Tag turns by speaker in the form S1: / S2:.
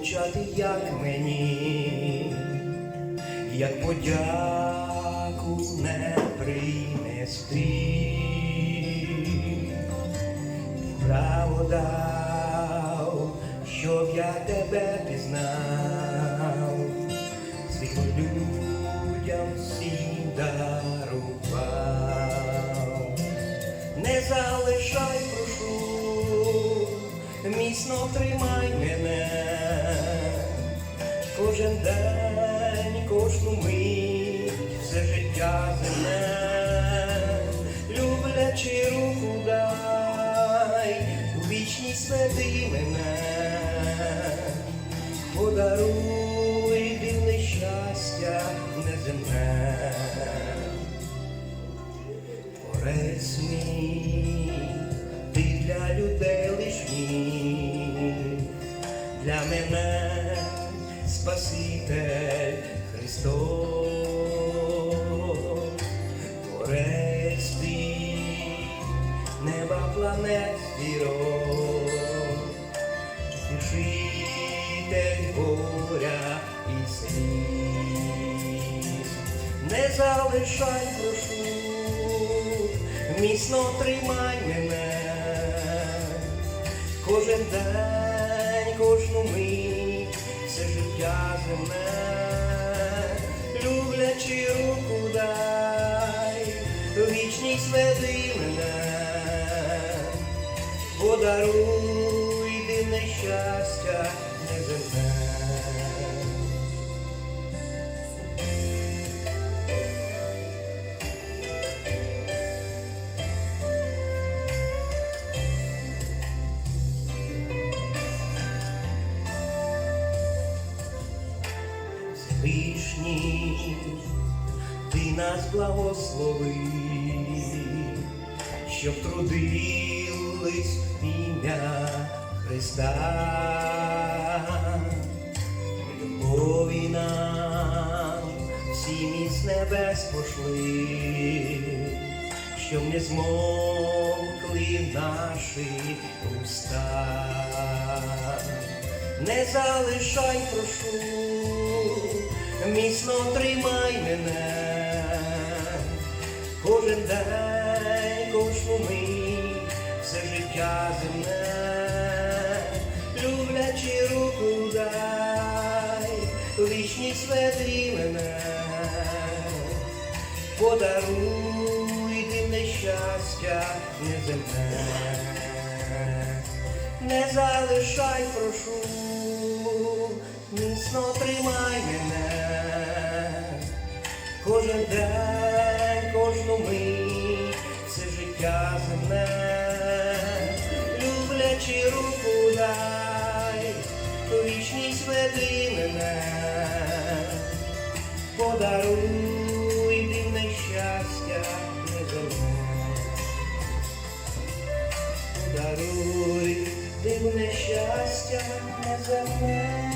S1: почати, як мені, як подяку не принести, право дав, щоб я тебе пізнав, світло людям всім дарував, не залишай, прошу, міцно тримай мене, кожен день, кожну мить, все життя земне, люблячи руку дай, у вічність веди мене, подаруй дивне щастя неземне. Творець мій, ти для людей лиш мій, для мене Спаситель Христос, Творець ти, неба планет зірок, Утішитель горя і сліз, не залишай, прошу, міцно тримай мене, кожен день, кожну мить, все життя земне, люблячи руку дай, вічність веди мене. Подаруй дивне щастя Всевишній, ти нас благослови, щоб трудились ім'я Христа. Любові нам всім із небес пошли, щоб не змовкли наші уста. Не залишай, прошу, міцно тримай мене, кожен день, кожну мить, все життя земне, люблячи руку дай, вічність веди мене, подаруй дивне щастя неземне. Не залишай, прошу, міцно тримай кожен день, кожну мить, все життя земне, люблячи руку дай, у вічність веди мене, подаруй дивне щастя неземне. Подаруй дивне щастя неземне.